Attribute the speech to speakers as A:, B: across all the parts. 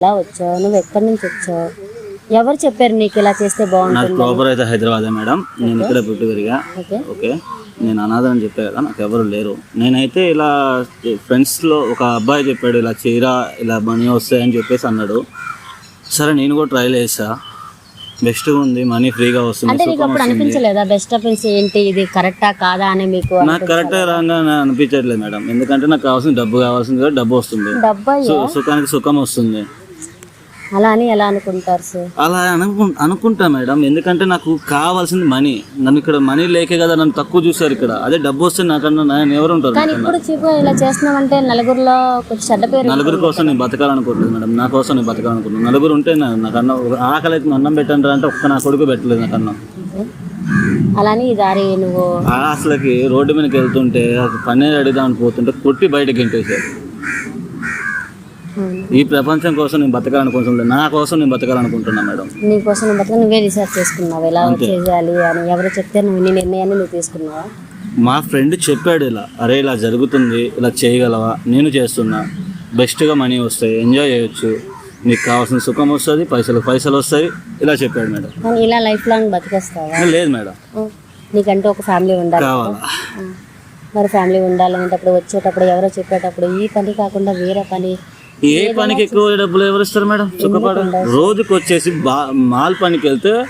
A: ఎలా వచ్చావు? నువ్వు ఎక్కడి నుంచి వచ్చావు? ఎవరు చెప్పారు నీకు ఇలా చేస్తే
B: నాకు
A: బాగుంటుంది
B: ప్రాపర్ అయితే హైదరాబాదే మేడం. నేను ఇక్కడే పుట్టి పెరిగా
A: ఓకే.
B: ఓకే. నేను అనాథ అని చెప్పా కదా నాకు ఎవరు లేరు. నేనైతే ఇలా ఫ్రెండ్స్లో ఒక అబ్బాయి చెప్పాడు ఇలా చేయరా ఇలా మనీ వస్తాయని చెప్పేసి అన్నాడు. సరే నేను కూడా ట్రైల్ చేసా బెస్ట్గా ఉంది మనీ ఫ్రీగా వస్తుంది
A: అంటే నీకు
B: సుఖం
A: అప్పుడు
B: వస్తుంది.
A: అనిపించలేదా? బెస్ట్ ఏంటి? ఇది కరెక్టా కాదా అని మీకు
B: నాకు కరెక్ట్ రాగా అనిపించట్లేదు మేడం. ఎందుకంటే నాకు కావాల్సిన డబ్బు కావాల్సింది కదా డబ్బు వస్తుంది. సు- సుఖానికి సుఖం వస్తుంది.
A: అలా అని ఎలా అనుకుంటారు సార్
B: అలా అనుకు అనుకుంటా మేడం. ఎందుకంటే నాకు కావాల్సింది మనీ. నన్ను ఇక్కడ మనీ లేకే కదా నన్ను తక్కువ చూసారు ఇక్కడ. అదే డబ్బు వస్తే నాకన్నా నేను ఎవరు ఉంటారు
A: కానీ ఇప్పుడు చూపు ఇలా చేస్తున్నామంటే నలుగురిలో కొంచెం చెడ్డ పేరు
B: నలుగురి కోసం నేను బతకాలనుకోవట్లేదు మేడం. నా కోసం నేను బతకాలనుకుంటున్నాను నలుగురు ఉంటే నాకు అన్నం ఒక ఆకలి అయితే అన్నం పెట్టండి అంటే ఒక్క నా కొడుకు పెట్టలేదు నాకు అన్నం
A: అలా అని ఈ దారి నువ్వు
B: అసలుకి రోడ్డు మీదకి వెళ్తుంటే పన్నీర్ అడిగిదామని పోతుంటే కొట్టి బయటకి ఇంటేసారు ఈ ప్రపంచం కోసం నేను బతకాలనుకుంటున్నాను నా కోసం నేను బతకాలనుకుంటున్నా మేడం.
A: నీకోసం నువ్వు బతుకు నువ్వే రీసెర్చ్ చేసుకున్నావు. ఎలా చేయాలి అని ఎవరు చెప్తే నువ్వు నీ నిర్ణయాన్ని నువ్వు తీసుకున్నావా?
B: మా ఫ్రెండ్ చెప్పాడు ఇలా అరే ఇలా జరుగుతుంది ఇలా చేయగలవా? నేను చేస్తున్నా. బెస్ట్గా మనీ వస్తాయి ఎంజాయ్ చేయొచ్చు. నీకు కావాల్సిన సుఖం వస్తుంది పైసలు పైసలు వస్తాయి ఇలా చెప్పాడు మేడం.
A: కానీ ఇలా లైఫ్ లాంగ్ బతికేస్తావా?
B: లేదు మేడం.
A: నీకంటూ ఒక ఫ్యామిలీ ఉండాలి.
B: కావాలా?
A: మరి ఫ్యామిలీ ఉండాలనేటప్పుడు వచ్చేటప్పుడు ఎవరో చెప్పేటప్పుడు ఈ పని కాకుండా వేరే పని
B: ఏ పనికి ఎక్కువ డబ్బులు ఎవరు ఇస్తారు మేడం? సుఖపడ రోజుకి వచ్చేసి బా మాల్ పనికి వెళ్తే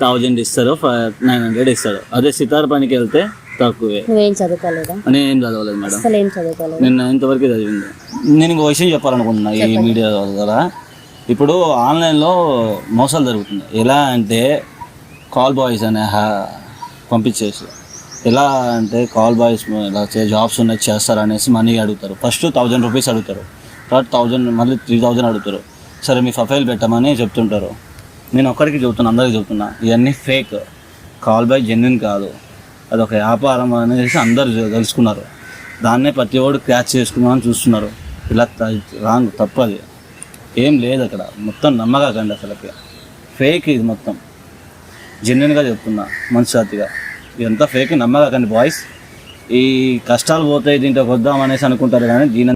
B: థౌజండ్ ఇస్తారు నైన్ హండ్రెడ్ ఇస్తారు. అదే సితార్ పనికి వెళ్తే తక్కువే.
A: నువ్వేం చదువుకోలేదా?
B: నేను ఏం చదవలేదు మేడం.
A: అసలు ఏం చదువుకోలేదు?
B: నేను నైన్త్ వరకు చదివింది. నేను ఇంకో విషయం చెప్పాలనుకుంటున్నా ఈ మీడియా ద్వారా. ఇప్పుడు ఆన్లైన్లో మోసాలు జరుగుతున్నాయి. ఎలా అంటే కాల్ బాయ్స్ అనే హా- పంపించేసి ఎలా అంటే కాల్ బాయ్స్ ఇలా చే జాబ్స్ ఉన్నాయి చేస్తారు అనేసి మనీ అడుగుతారు. ఫస్ట్ థౌజండ్ రూపీస్ అడుగుతారు. తర్వాత థౌజండ్ మళ్ళీ త్రీ థౌజండ్ అడుగుతారు. సరే మీ ప్రొఫైల్ పెట్టమని చెప్తుంటారు. నేను ఒక్కరికి చెబుతున్నా అందరికి చెబుతున్నా ఇవన్నీ ఫేక్. కాల్ బై జెన్యున్ కాదు. అది ఒక వ్యాపారం అనేసి అందరు తెలుసుకున్నారు. దాన్నే ప్రతి ఒడు క్యాచ్ చేసుకుందామని చూస్తున్నారు. ఇలా రాంగ్ తప్పది. ఏం లేదు అక్కడ. మొత్తం నమ్మకండి అసలుకి. ఫేక్ ఇది మొత్తం. జెన్యున్గా చెప్తున్నా మనసాతిగా ఇదంతా ఫేక్ నమ్మకండి బాయ్స్. ఈ కష్టాలు పోతాయి దీంట్లో వద్దాం అనేసి అనుకుంటారు కానీ దీని